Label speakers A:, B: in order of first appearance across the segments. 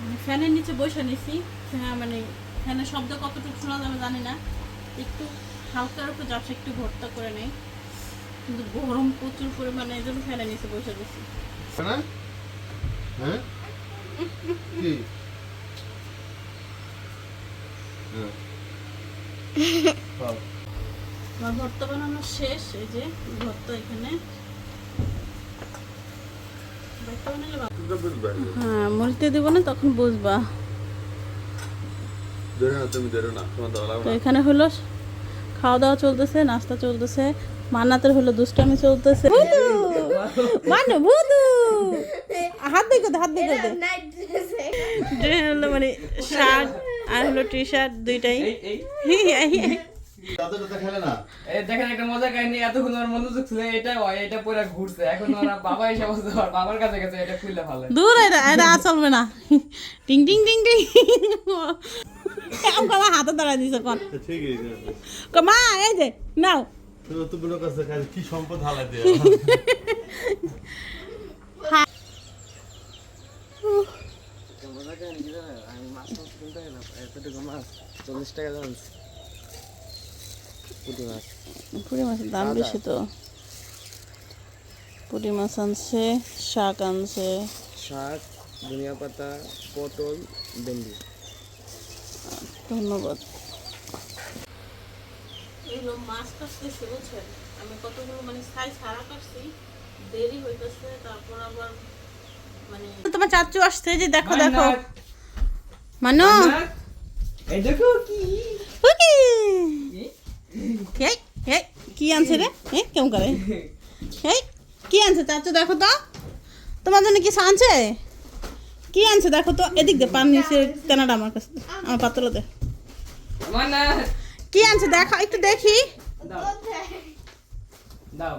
A: মানে ফ্যানের নিচে বসে নিছি। হ্যাঁ মানে ফ্যানের শব্দ কতটুকু শোনা যাবে জানি না। একটু হালকার উপর যাচ্ছে একটু ভর্তা করে নেই। কিন্তু গরম প্রচুর পরিমাণে এই জন্য ফ্যানের নিচে বসে গেছি।
B: হ্যাঁ? কি? হ্যাঁ।
A: আমার ভর্তা বানানো শেষ এই যে ভর্তা এখানে। ভর্তা বানালে হ্যাঁ মরিতে দেবো না তখন বুঝবা। তো এখানে হলো খাওয়া দাওয়া চলতেছে নাস্তা চলতেছে মান্নাতের হলো দুষ্টামি চলতেছে। মানু ভুতু হাত দেখো হাত দেখো হলো মানে শার্ট আর হলো টি শার্ট দুইটাই
C: এই এই
B: তাতে তাতে খেলে না?
C: এই দেখেন একটা মজা কাহিনী এতক্ষণ ওর মনোযোগ ছিল এটা হয় এটা পরে ঘুরছে। এখন ওরা বাবা এসে বসে ওর বাবার কাছে গেছে এটা খুললে ভালো
A: দূর এটা এটা আর চলবে না। টিং টিং টিং টিং। আমার হাতে দাঁড়ায় দিছে কোন
B: ঠিক আছে
A: কমা এই যে নাও।
B: তো তো কাছে কি সম্পদ হালাই দিয়ে?
C: মজা কাহিনী কি জানো? আমি মাছ মাছ কিনতে গেলাম এতটুকু মাছ চল্লিশ টাকা দাম। পুঁটি মাছ।
A: পুরি মাছের দাম বেশি তো। পুরি মাছ আনছে শাক আনছে।
C: শাক ধনিয়া পাতা পটল ভেন্ডি।
A: ধন্যবাদ। এগুলো মাছ কাটতেছে বুঝছেন আমি কতগুলো মানে সাইজ সারা কাটছি দেরি হইতেছে তারপর আবার মানে তোমার চাচু আসছে যে দেখো দেখো। মানো
C: এই দেখো কি
A: ওকে এই এই কি আনছে রে? এ কেমন করে? এই কি আনছে চাচু দেখো তো। তোমার জন্য কিছু আনছে? কি আনছে দেখো তো? এদিক দে পান নিচে তেনাটা আমার কাছে আমার
C: না
A: কি আনছে দেখো একটু দেখি।
C: দাও।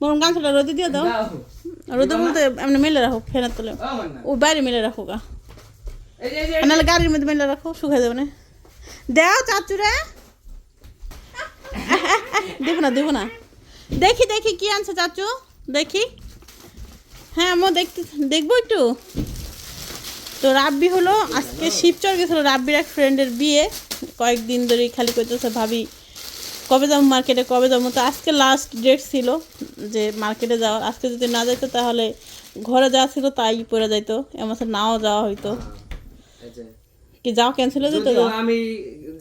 A: বরং গামছাটা রোদে দিয়ে দাও।
C: দাও।
A: রোদে বলতে এমনি মেলে রাখো ফেনার তোলে।
C: ও
A: বাইরে মেলে রাখো গা।
C: এই এই
A: নাহলে গাড়ির মধ্যে মেলে রাখো শুকাই যাবে না। দেও চাচুরে দেবো না দেবো না। দেখি দেখি কি আনছে চাচু দেখি। হ্যাঁ আমি দেখতে দেখব একটু। তো রাব্বি হলো আজকে শিবচর গেছিল রাব্বির এক ফ্রেন্ডের বিয়ে। কয়েকদিন ধরে খালি করতেছে ভাবি কবে যাব মার্কেটে কবে যাব? তো আজকে লাস্ট ডেট ছিল যে মার্কেটে যাওয়ার। আজকে যদি না যাইতো তাহলে ঘরে যাওয়া ছিল তাই পরে যাইতো। এমন নাও যাওয়া হইতো। কি যাও ক্যান্সেল হয়ে যেত
C: আমি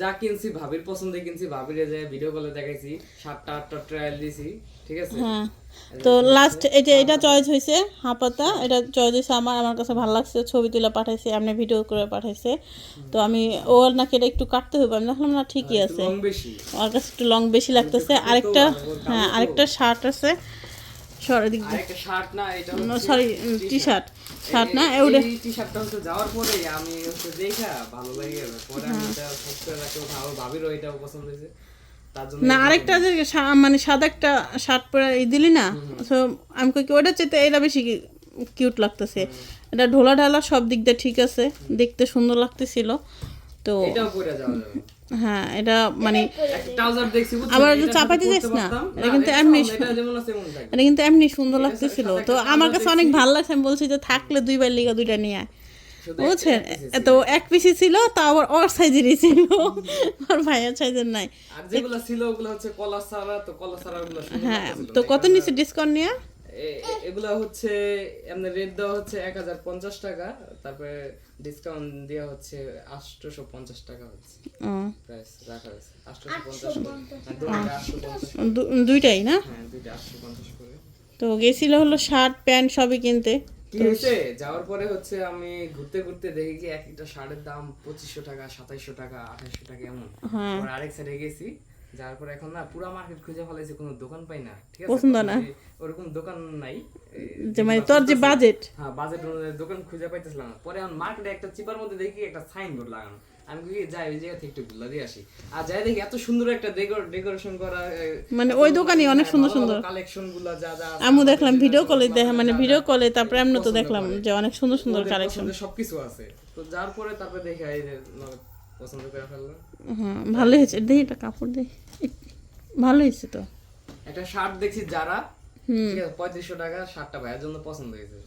C: যা কিনছি ভাবির পছন্দে কিনছি ভাবির যে ভিডিও কলে দেখাইছি সাতটা আটটা ট্রায়াল দিছি ঠিক আছে?
A: হ্যাঁ। তো লাস্ট এটা এটা চয়েস হয়েছে হাঁপাতা। এটা চয়েস হয়েছে আমার আমার কাছে ভালো লাগছে ছবি তুলে পাঠাইছে এমনি ভিডিও করে পাঠাইছে। তো আমি ও নাকি এটা একটু কাটতে হবে আমি দেখলাম না ঠিকই আছে।
C: লং বেশি।
A: আমার কাছে একটু লং বেশি লাগতেছে। আরেকটা হ্যাঁ আরেকটা শার্ট আছে। সরি
C: শার্ট না এটা
A: সরি টি শার্ট শার্ট না
C: টি শার্টটা হচ্ছে যাওয়ার পরে আমি হচ্ছে দেখা ভালো লাগে। পরে আমি এটা ফোক করে রাখতে ভাবিরও এটাও পছন্দ হয়েছে।
A: না আরেকটা যে মানে সাদা একটা শার্ট পরে এই দিলি না তো আমি কই কি ওটা চেতে এটা বেশি কিউট লাগতেছে। এটা ঢোলা ঢালা সব দিক দিয়ে ঠিক আছে দেখতে সুন্দর লাগতেছিল। তো হ্যাঁ এটা মানে আবার চাপাইতে যাস না। এটা কিন্তু এমনি
C: এটা
A: কিন্তু এমনি সুন্দর লাগতেছিল। তো আমার কাছে অনেক। ভালো লাগছে আমি বলছি যে থাকলে দুইবার লিগা দুইটা নিয়ে বুঝছেন? তো এক পিসি ছিল তা আবার ওর সাইজেরই ছিল। আর ভাইয়ের সাইজের নাই।
C: আর যেগুলো ছিল ওগুলো হচ্ছে কলা সারা তো কলা সারা
A: হ্যাঁ তো কত নিচে ডিসকাউন্ট নিয়ে?
C: এগুলো হচ্ছে এমনি রেট দেওয়া হচ্ছে এক হাজার পঞ্চাশ টাকা তারপরে ডিসকাউন্ট দেওয়া হচ্ছে আটশোশো পঞ্চাশ টাকা হচ্ছে। প্রাইস রাখা হয়েছে আটশোশো পঞ্চাশ হ্যাঁ,
A: দুইটাই না?
C: হ্যাঁ দুইটা আটশো পঞ্চাশ করে।
A: তো গেছিল হলো শার্ট প্যান্ট সবই কিনতে।
C: কি হয়েছে যাওয়ার পরে হচ্ছে আমি ঘুরতে ঘুরতে দেখি কি এক একটা শার্টের দাম পঁচিশশো টাকা সাতাইশশো টাকা আঠাইশশো টাকা এমন।
A: হ্যাঁ।
C: আরেক সাইডে গেছি যাওয়ার পরে এখন না পুরো মার্কেট খুঁজে ফেলাইছে কোনো দোকান পাই না ঠিক আছে?
A: পছন্দ না।
C: ওরকম দোকান নাই
A: যে মানে তোর যে বাজেট
C: হ্যাঁ বাজেট অনুযায়ী দোকান খুঁজে পাইতেছিলাম না। পরে আমি মার্কেটে একটা চিপার মধ্যে দেখি একটা সাইনবোর্ড লাগানো। আমি কি যাই ওই জায়গা থেকে একটু দিয়ে আসি। আর যাই দেখি এত সুন্দর একটা ডেকোরেশন করা
A: মানে ওই দোকানই অনেক সুন্দর সুন্দর।
C: কালেকশনগুলো যা যা আমার
A: দেখলাম ভিডিও কলে দেখা মানে ভিডিও কলে তারপরে এমনি তো দেখলাম যে অনেক সুন্দর সুন্দর কালেকশন
C: সবকিছু আছে। তো যার পরে তারপরে দেখে এই পছন্দ করে ফেললাম।
A: হ্যাঁ ভালো হয়েছে। দেখি একটা কাপড় দেখি ভালো হয়েছে তো।
C: একটা শার্ট দেখছি যারা ঠিক আছে পঁয়ত্রিশশো টাকা শার্টটা ভাইয়ের জন্য পছন্দ হয়েছে।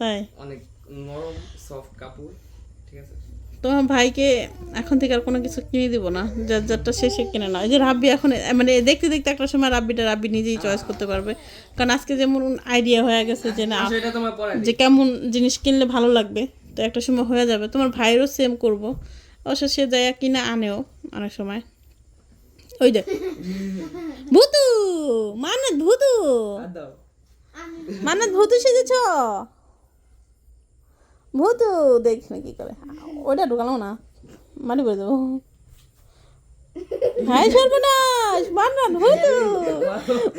A: তাই?
C: অনেক নরম সফট কাপড় ঠিক আছে।
A: তোমার ভাইকে এখন থেকে আর কোনো কিছু কিনে দিব না। যার যারটা শেষে কিনে না। এই যে রাব্বি এখন মানে দেখতে দেখতে একটা সময় রাব্বিটা রাব্বি নিজেই চয়েস করতে পারবে। কারণ আজকে যেমন আইডিয়া হয়ে গেছে যে না
C: এটা পরে
A: যে কেমন জিনিস কিনলে ভালো লাগবে তো একটা সময় হয়ে যাবে। তোমার ভাইয়েরও সেম করব। অবশ্য সে যায় কিনা আনেও অনেক সময়। ওই যে ভূতু মানত ভূতু।
C: দাও
A: মানত ভূতু সেজেছ? ভূতু দেখ না কি করে। ওইটা ঢুকালাম না মাটি করে দেবো হাই সর্বনাশ মান্নান ভূতু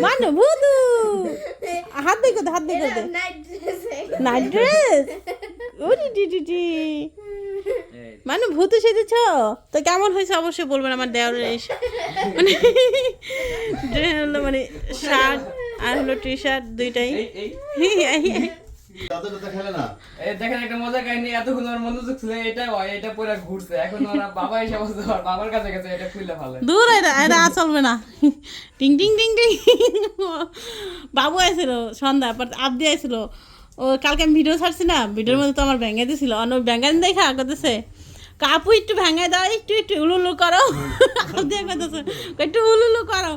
A: মান ভূতু। হাত দেখো হাত দেখো দে। নাইট ড্রেস ওরে টি টি
C: এই
A: মানে ভূতে সেজেছ তো? কেমন হয়েছে? অবশ্যই বলবেন আমার দেওয়ারের এই শ- মানে হলো মানে শার্ট আর হলো টি শার্ট দুইটাই।
C: এই এই।
B: দাদা দাদা খেলে না?
C: এই দেখেন একটা মজা কাহিনী এতক্ষণ ওর মনোযোগ ছিল এটা হয় এটা পরে ঘুরছে। এখন ওরা বাবা এসে বসে ওর বাবার কাছে গেছে এটা খুললে ভালো।
A: দূর এটা এটা আর চলবে না। টিং টিং টিং টিং। বাবু আইছিল সন্ধ্যা পর আবদি আইছিল। ও কালকে আমি ভিডিও ছাড়ছি না ভিডিওর মধ্যে তো আমার ভেঙে দিছিল। অন্য ভেঙান দেখা করতেছে। কাপু একটু ভেঙে দাও একটু একটু উলুলু করো। করতেছে একটু উলুলু করো।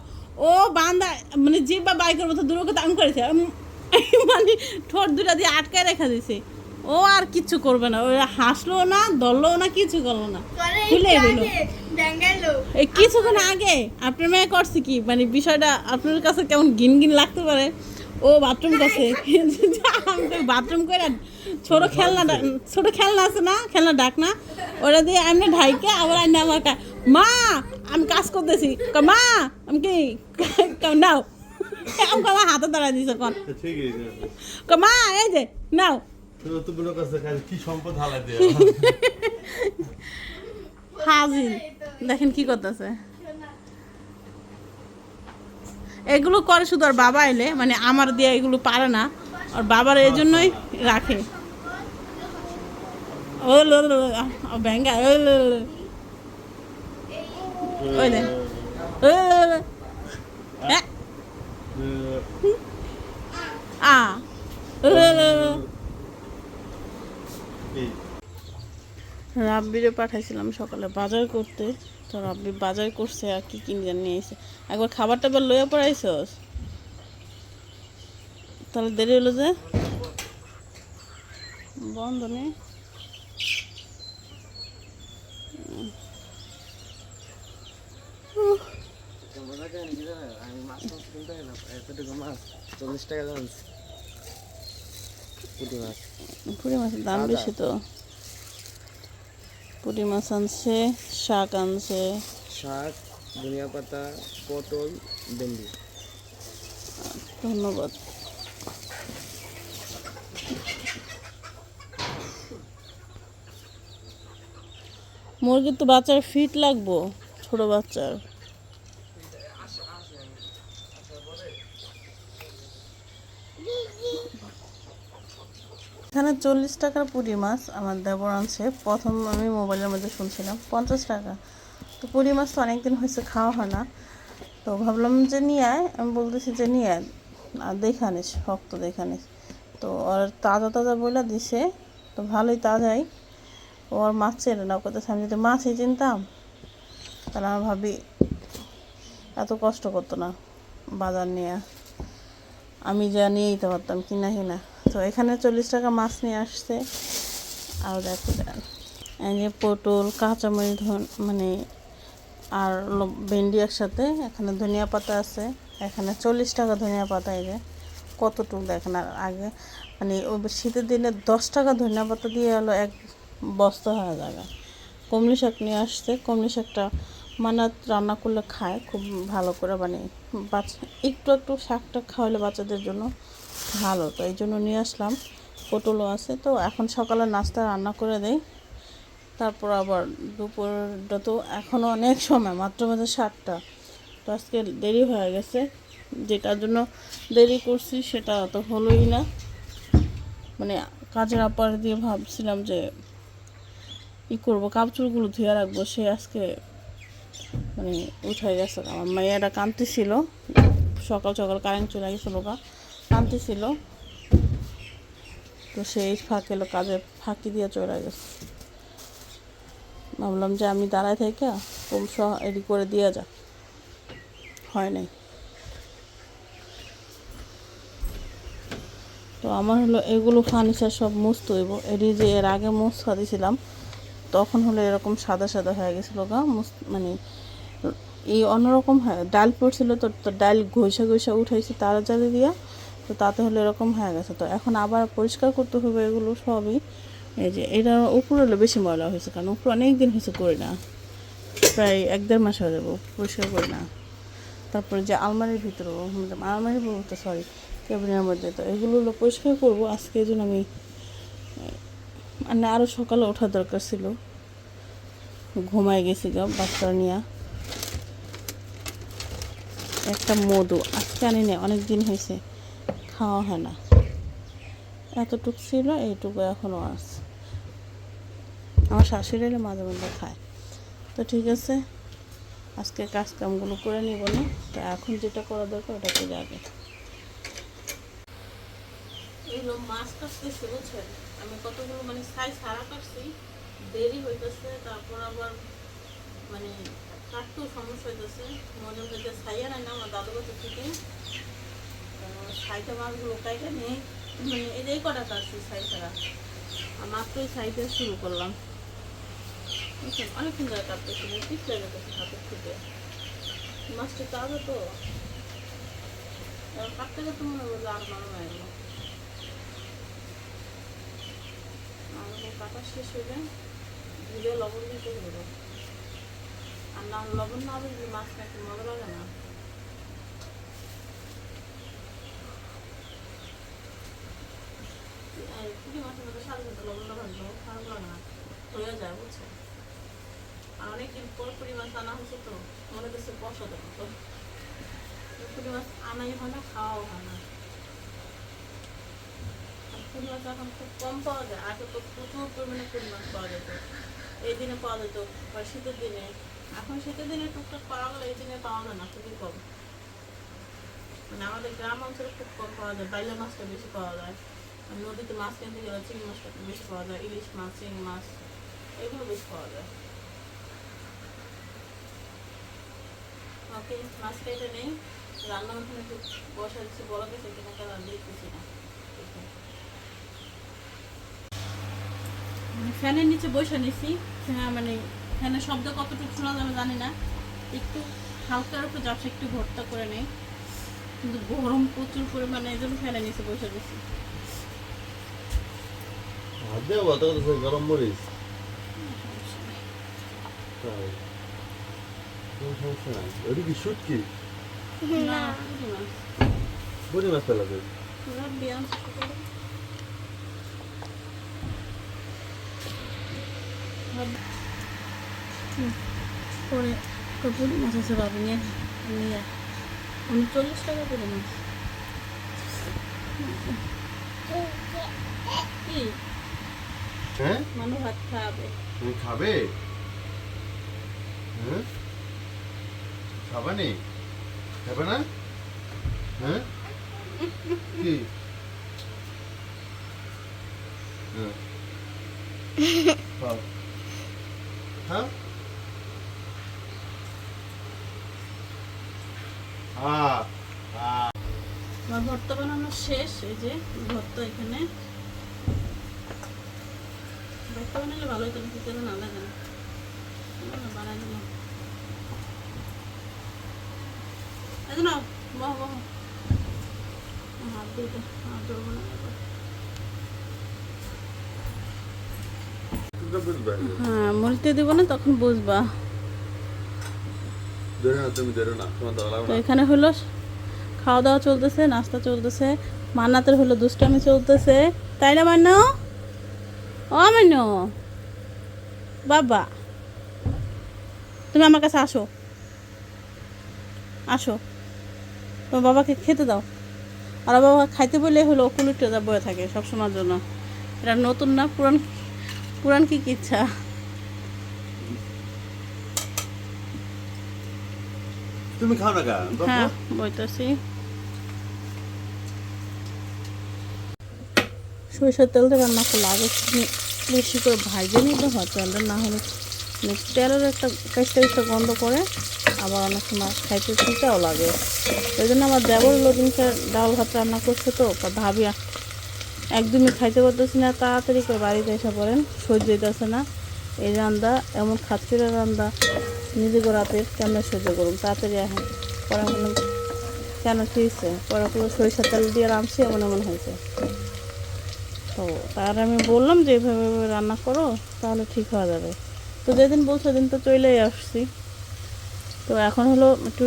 A: ও বান্দা মানে জিব্বা বাইকের মতো দূর কথা আমি করেছে। মানে ঠোঁট দুটা দিয়ে আটকায় রেখে দিছে। ও আর কিচ্ছু করবে না ও হাসলো না দললো না কিছু করল না। খুলে দিল এই কিছুক্ষণ আগে আপনার মেয়ে করছে কি? মানে বিষয়টা আপনার কাছে কেমন গিন গিন লাগতে পারে? ও বাথরুম করছে বাথরুম করে ছোট খেলনা ছোট খেলনা আছে না খেলনা ডাক না। ওরা দিয়ে আমি ঢাইকে আবার আইনে আমার মা আমি কাজ করতেছি। মা আমি কি নাও। আমি কয়, আমার হাতে দাঁড়ায় দিছে কন।
B: ঠিকই
A: মা এই যে নাও।
B: কাছে
A: হাজির। দেখেন কি করতেছে। এগুলো করে শুধু আর বাবা এলে মানে আমার দিয়ে এগুলো পারে না, আর বাবার এই জন্যই রাখে। ও ব্যাঙ্গা আ। রাব্বিরে পাঠাইছিলাম সকালে বাজার করতে। তো রাব্বি বাজার করছে আর কি কিনে নিয়ে এসে একবার খাবারটা এবার লইয়া পড়াইছস? তাহলে দেরি হলো যে? বন্ধ নেই পুরি মাছের দাম বেশি তো। পুরি মাছ আনছে শাক আনছে।
C: শাক ধনিয়া পাতা পটল ভেন্ডি।
A: ধন্যবাদ। মুরগির তো বাচ্চার ফিট লাগবো ছোট বাচ্চার। এখানে চল্লিশ টাকার পুঁটি মাছ আমার দেবর আনছে। প্রথম আমি মোবাইলের মধ্যে শুনছিলাম, পঞ্চাশ টাকা। তো পুঁটি মাছ তো অনেকদিন হয়েছে, খাওয়া হয় না। তো ভাবলাম যে নিয়ে আয়, আমি বলতেছি যে নিয়ে আয়। আর দেখে আনিস শক্ত দেখে তো ওর তাজা তাজা বইলা দিছে, তো ভালোই তাজাই ও আর মাছ চেনে না করতেছে আমি যদি মাছই চিনতাম, তাহলে আমি ভাবি এত কষ্ট করতো না, বাজার নিয়ে। আমি যা নিয়ে যেতে পারতাম, কিনা কিনা। তো এখানে চল্লিশ টাকা মাছ নিয়ে আসছে। আর দেখো এই যে পটল ধন মানে আর ভেন্ডি একসাথে, এখানে ধনিয়া পাতা আছে। এখানে চল্লিশ টাকা ধনিয়া পাতা, এই যে কতটুকু দেখেন। আর আগে মানে ওই শীতের দিনে দশ টাকা ধনিয়া পাতা দিয়ে হলো এক বস্তা হয়ে যাবে। কমলি শাক নিয়ে আসছে। কমলি শাকটা মানাত রান্না করলে খায়, খুব ভালো করে মানে বাচ্চা একটু একটু শাকটা খাওয়ালে বাচ্চাদের জন্য ভালো, তো এই জন্য নিয়ে আসলাম। পটলও আছে, তো এখন সকালে নাস্তা রান্না করে দেই। তারপর আবার দুপুরটা তো এখনও অনেক সময়, মাত্র মাত্র সাতটা। তো আজকে দেরি হয়ে গেছে, যেটার জন্য দেরি করছি সেটা তো হলোই না। মানে কাজের আপার দিয়ে ভাবছিলাম যে ই করব কাপড়গুলো ধুয়ে রাখব, সে আজকে মানে উঠে গেছে। আমার মেয়েরা কাঁদতেছিল, সকাল সকাল কারেন্ট চলে গেছিল গা কাঁদতেছিল ছিল। তো সেই ফাঁকে কাজে ফাঁকি দিয়ে চলে গেছে। ভাবলাম যে আমি দাঁড়ায় থেকে কম এডি করে দিয়ে যা। হয় নাই। তো আমার হলো এগুলো ফার্নিচার সব মুছতে হইব। এটি যে এর আগে মুছা দিয়েছিলাম তখন হলো এরকম সাদা সাদা হয়ে গেছিল গা মানে এই অন্যরকম হয়। ডাল পড়ছিল তো তো ডাল ঘষা ঘষা উঠাইছি তারা জালি দিয়া। তো তাতে হলো এরকম হয়ে গেছে। তো এখন আবার পরিষ্কার করতে হবে এগুলো সবই। এই যে, এটা উপরে হলো বেশি ময়লা হয়েছে, কারণ উপরে অনেক দিন হয়েছে করি না। প্রায় এক দেড় মাস হয়ে যাব, পরিষ্কার করি না। তারপরে যে আলমারির ভিতরে, আলমারির বলতে সরি কেবিনের মধ্যে, তো এগুলো হলো পরিষ্কার করব। আজকে এই জন্য আমি মানে আরও সকালে ওঠার দরকার ছিল। ঘুমায় গেছি গা বাচ্চা নিয়ে। একটা মধু, আজকে আনি না অনেক দিন হয়েছে। খাওয়া হয় না। এতটুক ছিল, এইটুকু এখনও আছে। আমার শাশুড়ি এলে মাঝে মধ্যে খায়। তো ঠিক আছে, আজকে কাজ কামগুলো করে নিব না। তো এখন যেটা করা দরকার ওটা করে আগে। এগুলো মাছ কাটতেছে, বুঝছেন? আমি কতগুলো মানে সাইজ সারা কাটছি, দেরি হইতেছে, তারপর আবার মানে কাটতেও সমস্যা হইতেছে। মনে হইতে ছাইয়া নাই না, আমার দাদু থেকে সাইটা মাছগুলো কাইটা নেই মানে সাইতে বুঝছেন অনেকক্ষণ ধরে পিছলে মাছটা তো মনে হলো আর নরম হয়ে যখন কাটা শেষ হয়ে যায়। লবণ দিতে হবে আর না লবণ না দিলে মাছ খাইতে মজা লাগে না। এই দিনে পাওয়া যেত, বা শীতের দিনে। এখন শীতের দিনে টুকটাক পাওয়া গেলে এই দিনে পাওয়া যায় না, খুবই কম। মানে আমাদের গ্রাম অঞ্চলে খুব কম পাওয়া যায় বাইলা মাছটা বেশি পাওয়া যায়। নদীতে মাছ কিনতে গেলে চিংড়ি বেশি পাওয়া যায় ইলিশ মাছ চিংড়ি মাছ এগুলো বেশি পাওয়া যায়। ওকে মাছ নেই। রান্না ওখানে একটু বসা দিচ্ছি কিনা তারা দেখতেছি না। মানে ফ্যানের নিচে বসে নিছি। হ্যাঁ মানে ফ্যানের শব্দ কতটুকু শোনা যাবে জানি না। একটু হালকার উপর যাচ্ছে, একটু ভর্তা করে নেই। কিন্তু গরম প্রচুর পরিমাণে এই জন্য ফ্যানের নিচে বসে গেছি
B: হাত দিয়ে গরম মরিচ তাই কোনো সমস্যা নাই ওটা কি
A: মাছ। পরে মাছ আছে বাবু নিয়ে উনচল্লিশ টাকা পুঁটি মাছ কি
B: হ্যাঁ?
A: মানুষ ভাত খাবে।
B: তুমি খাবে? হ্যাঁ? খাবে নি খাবে না? হ্যাঁ? কি? হ্যাঁ। হ্যাঁ হ্যাঁ হ্যাঁ
A: আমার ভর্তা বানানো শেষ এই যে ভর্তা এখানে। তো খেতে না লাগে না না, না, বানাই দিলাম এই যে বহ, বহ। হাত দিয়ে হাত ধরবো না এবার।
B: তুমি বুঝবে
A: হ্যাঁ মরিতে দিব না তখন বুঝবা। এখানে হলো খাওয়া দাওয়া চলতেছে নাস্তা চলতেছে মান্নাতের হলো দুষ্টামি চলতেছে। তাই না মান্য ও মান্য বাবা। তুমি আমার কাছে আসো। আসো। তোমার বাবাকে খেতে দাও। আর বাবা খাইতে বলে হলো কুলুটে যা বয়ে থাকে সবসময়ের জন্য। এটা নতুন না পুরান পুরান কি ইচ্ছা?
B: তুমি খাও না
A: হ্যাঁ বইতেছি। সরিষার তেল দিয়ে রান্না করলে আগে বেশি করে ভাজে নিতে হয়, তেলটা না হলে মানে তেলের একটা কাজটা একটা গন্ধ করে আবার অনেক সময় খাইতে চিটাও লাগে। ওই জন্য আমার দেবর লোদিনকে ডাল ভাত রান্না করছে তো ভাবি একদমই খাইতে পারতেছি না, তাড়াতাড়ি করে বাড়িতে এসে পড়েন, সহ্য হইতেছে না। এই রান্দা এমন খাচ্ছিল রান্দা নিজে রাতে কেমন সহ্য করুন তাড়াতাড়ি এখন পরে কেন কি হয়েছে পরে সরিষার তেল দিয়ে রাঁধছি, এমন এমন হয়েছে। তো তার আমি বললাম যে এভাবে রান্না করো, তাহলে ঠিক হওয়া যাবে। তো যেদিন বলছো, সেদিন তো চলেই আসছি। তো এখন হলো একটু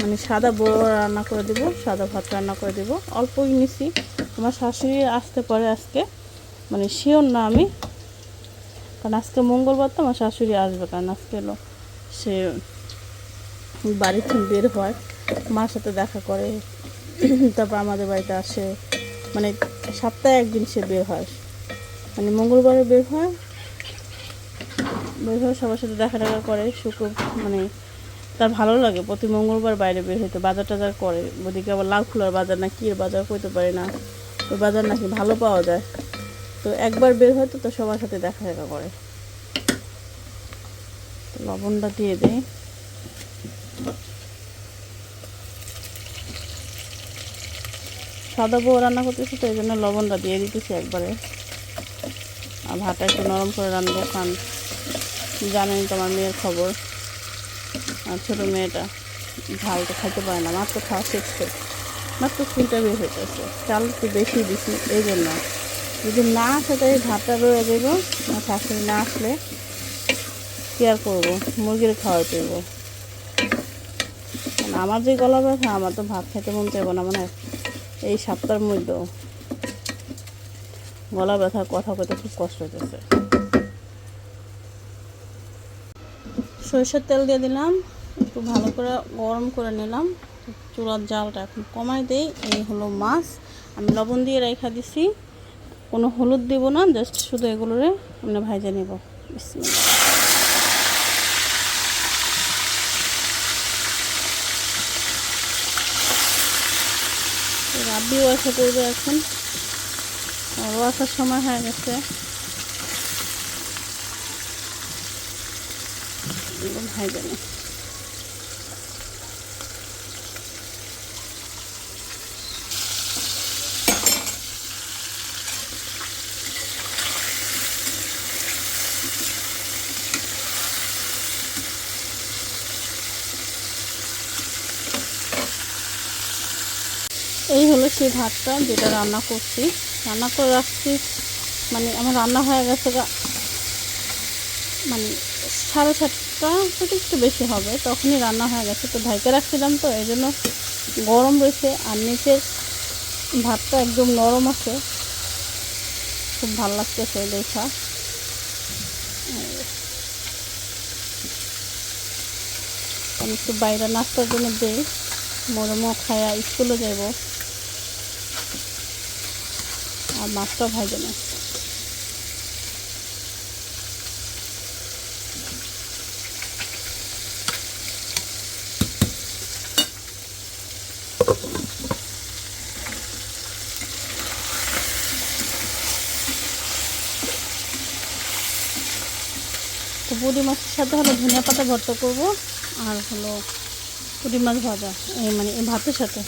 A: মানে সাদা বড় রান্না করে দেবো, সাদা ভাত রান্না করে দেবো। অল্পই নিছি। আমার শাশুড়ি আসতে পারে আজকে। মানে শিওর না আমি। কারণ আজকে মঙ্গলবার তো আমার শাশুড়ি আসবে, কারণ আজকে হলো সে বাড়ি থেকে বের হয়। মার সাথে দেখা করে, তারপর আমাদের বাড়িতে আসে। মানে সপ্তাহে একদিন সে বের হয়। মানে মঙ্গলবারে বের হয়। বের হয়ে সবার সাথে দেখা টাকা করে, শুক্র মানে তার ভালো লাগে। প্রতি মঙ্গলবার বাইরে বের হইতে, বাজার টাজার করে। ওদিকে আবার লাল খোলার বাজার না কি বাজার করতে পারে না। ওই বাজার নাকি ভালো পাওয়া যায়। তো একবার বের হয় তো তো সবার সাথে দেখা দেখা করে। লবণটা দিয়ে দেয় সাদা বউ রান্না করতেছি, তো এই জন্য লবণটা দিয়ে দিতেছি একবারে। আর ভাতটা একটু নরম করে রান্নাবো খান জানেন তো আমার মেয়ের খবর। আর ছোটো মেয়েটা ঝাল তো খাইতে পারে না, মাত্র খাওয়া শিখছে মাত্র ফুলটা বের হইতেছে, চাল একটু বেশি দিছি, এই জন্য। যদি না আসে তাই ভাতটা রয়ে দেব আমার শাশুড়ি না আসলে কি আর করব? মুরগির খাওয়াই দেবো আমার যে গলা ব্যথা, আমার তো ভাত খেতে মন চাইব না মানে এই সপ্তাহের মধ্যে গলা ব্যথা, কথা কইতে খুব কষ্ট হইতেছে। সরিষার তেল দিয়ে দিলাম, একটু ভালো করে গরম করে নিলাম। চুলার জালটা এখন কমাই দেই, এই হলো মাছ। আমি লবণ দিয়ে রেখা দিছি, কোনো হলুদ দেবো না, জাস্ট শুধু এগুলোরে আমরা ভাজে নেব। বিসমিল্লাহ। রাব্বিও এসে করবে এখন। ওরও আসার সময় হয়ে গেছে। ভাই ভাইবে এই হলো সেই ভাতটা যেটা রান্না করছি। রান্না করে রাখছি মানে আমার রান্না হয়ে গেছে মানে সাড়ে সাতটা থেকে একটু বেশি হবে, তখনই রান্না হয়ে গেছে। তো ঢাইকে রাখছিলাম তো, এই জন্য গরম রয়েছে আর নিচের ভাতটা একদম নরম আছে। খুব ভালো লাগতেছে দেখা আমি একটু বাইরে নাস্তার জন্য দিই মোরমো খায়া স্কুলে যাব আর মাছটা ভাজে না পুঁটি মাছের সাথে হলো ধনিয়া পাতা ভর্তা করব আর হলো পুঁটি মাছ ভাজা, এই মানে এই ভাতের সাথে।